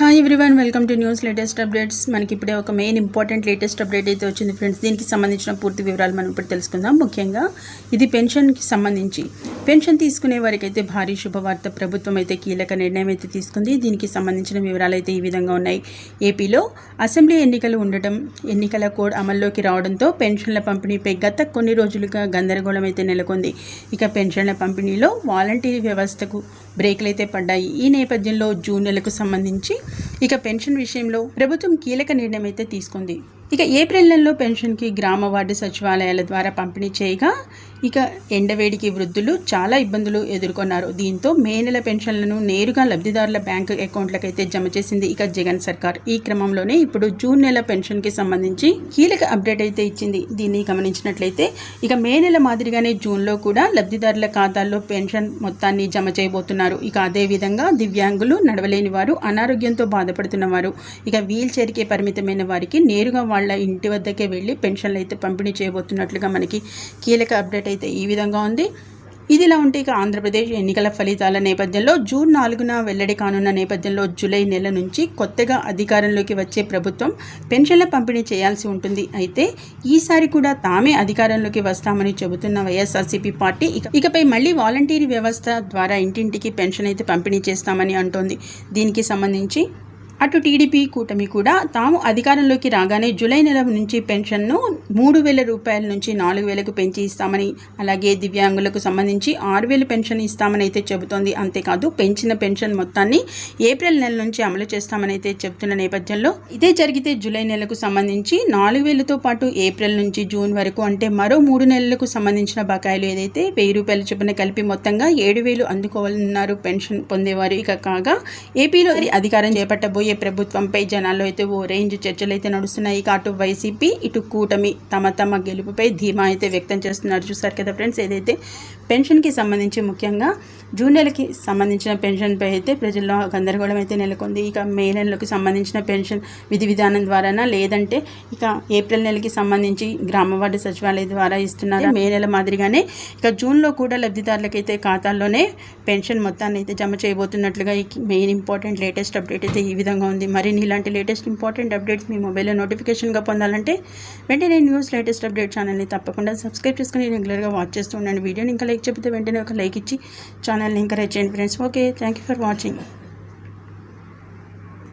Hi everyone welcome to news latest updates మనకి ఇప్పుడే ఒక మెయిన్ ఇంపార్టెంట్ లేటెస్ట్ అప్డేట్ అయితే వచ్చింది ఫ్రెండ్స్ దీనికి సంబంధించిన పూర్తి వివరాలు మనం ఇప్పుడు తెలుసుకుందాం. ముఖ్యంగా ఇది పెన్షన్కి సంబంధించి. పెన్షన్ తీసుకునే వారికి అయితే భారీ శుభవార్త. ప్రభుత్వం అయితే కీలక నిర్ణయం అయితే తీసుకుంది. దీనికి సంబంధించిన వివరాలు అయితే ఈ విధంగా ఉన్నాయి. ఏపీలో అసెంబ్లీ ఎన్నికలు ఉండటం ఎన్నికల కోడ్ అమల్లోకి రావడంతో పెన్షన్ల పంపిణీపై గత కొన్ని రోజులుగా గందరగోళం అయితే నెలకొంది. ఇక పెన్షన్ల పంపిణీలో వాలంటీర్ వ్యవస్థకు బ్రేక్లు అయితే పడ్డాయి. ఈ నేపథ్యంలో జూన్ నెలకు సంబంధించి ఇక పెన్షన్ విషయంలో ప్రభుత్వం కీలక నిర్ణయం అయితే తీసుకుంది. ఇక ఏప్రిల్ నెలలో పెన్షన్కి గ్రామ వార్డు సచివాలయాల ద్వారా పంపిణీ చేయగా ఇక ఎండవేడికి వృద్ధులు చాలా ఇబ్బందులు ఎదుర్కొన్నారు. దీంతో మే నెల పెన్షన్లను నేరుగా లబ్ధిదారుల బ్యాంకు అకౌంట్లకైతే జమ చేసింది ఇక జగన్ సర్కార్. ఈ క్రమంలోనే ఇప్పుడు జూన్ నెల పెన్షన్కి సంబంధించి కీలక అప్డేట్ అయితే ఇచ్చింది. దీన్ని గమనించినట్లయితే ఇక మే నెల మాదిరిగానే జూన్లో కూడా లబ్ధిదారుల ఖాతాల్లో పెన్షన్ మొత్తాన్ని జమ చేయబోతున్నారు. ఇక అదేవిధంగా దివ్యాంగులు నడవలేని వారు అనారోగ్యంతో బాధపడుతున్న వారు ఇక వీల్ చైర్కే పరిమితమైన వారికి నేరుగా వాళ్ళ ఇంటి వద్దకే వెళ్ళి పెన్షన్లు అయితే పంపిణీ చేయబోతున్నట్లుగా మనకి కీలక అప్డేట్ అయితే ఈ విధంగా ఉంది. ఇదిలా ఉంటే ఇక ఆంధ్రప్రదేశ్ ఎన్నికల ఫలితాల నేపథ్యంలో జూన్ నాలుగున వెల్లడి కానున్న నేపథ్యంలో జూలై నెల నుంచి కొత్తగా అధికారంలోకి వచ్చే ప్రభుత్వం పెన్షన్ల పంపిణీ చేయాల్సి ఉంటుంది. అయితే ఈసారి కూడా తామే అధికారంలోకి వస్తామని చెబుతున్న వైఎస్ఆర్సీపీ పార్టీ ఇకపై మళ్ళీ వాలంటీర్ వ్యవస్థ ద్వారా ఇంటింటికి పెన్షన్ అయితే పంపిణీ చేస్తామని అంటోంది. దీనికి సంబంధించి అటు టీడీపీ కూటమి కూడా తాము అధికారంలోకి రాగానే జూలై నెల నుంచి పెన్షన్ను మూడు వేల రూపాయల నుంచి నాలుగు వేలకు పెంచి ఇస్తామని అలాగే దివ్యాంగులకు సంబంధించి ఆరు వేలు పెన్షన్ ఇస్తామని అయితే చెబుతోంది. అంతేకాదు పెంచిన పెన్షన్ మొత్తాన్ని ఏప్రిల్ నెల నుంచి అమలు చేస్తామని అయితే చెబుతున్న నేపథ్యంలో ఇదే జరిగితే జూలై నెలకు సంబంధించి నాలుగు వేలతో పాటు ఏప్రిల్ నుంచి జూన్ వరకు అంటే మరో మూడు నెలలకు సంబంధించిన బకాయిలు ఏదైతే వెయ్యి రూపాయల చొప్పున కలిపి మొత్తంగా ఏడు వేలు అందుకోవాలన్నారు పెన్షన్ పొందేవారు. ఇక కాగా ఏపీలో అధికారం చేపట్టబోయే ఎన్డీఏ ప్రభుత్వంపై జనాల్లో అయితే ఓ రేంజ్ చర్చలు అయితే నడుస్తున్నాయి. ఇక అటు వైసీపీ ఇటు కూటమి తమ తమ గెలుపుపై ధీమా అయితే వ్యక్తం చేస్తున్నారు. చూసారు కదా ఫ్రెండ్స్ ఏదైతే పెన్షన్కి సంబంధించి ముఖ్యంగా జూన్ నెలకి సంబంధించిన పెన్షన్పై అయితే ప్రజల్లో గందరగోళం అయితే నెలకొంది. ఇక మే నెలలకు సంబంధించిన పెన్షన్ విధి విధానం ద్వారానా లేదంటే ఇక ఏప్రిల్ నెలకి సంబంధించి గ్రామ వార్డు సచివాలయం ద్వారా ఇస్తున్నారు? మే నెల మాదిరిగానే ఇక జూన్లో కూడా లబ్ధిదారులకైతే ఖాతాల్లోనే పెన్షన్ మొత్తాన్ని అయితే జమ చేయబోతున్నట్లుగా మెయిన్ ఇంపార్టెంట్ లేటెస్ట్ అప్డేట్ అయితే ఈ విధంగా ఉంది. మరిన్ని ఇలాంటి లేటెస్ట్ ఇంపార్టెంట్ అప్డేట్స్ మీ మొబైల్లో నోటిఫికేషన్గా పొందాలంటే వెంటనే న్యూస్ లేటెస్ట్ అప్డేట్ ఛానల్ని తప్పకుండా సబ్స్క్రైబ్ చేసుకుని రెగ్యులర్గా వాచ్ చేస్తూ ఉండండి. వీడియోని ఇంకా లైక్ చెప్తే వెంటనే ఒక లైక్ ఇచ్చి ఛానల్ని ఎంకరేజ్ చేయండి friends okay thank you for watching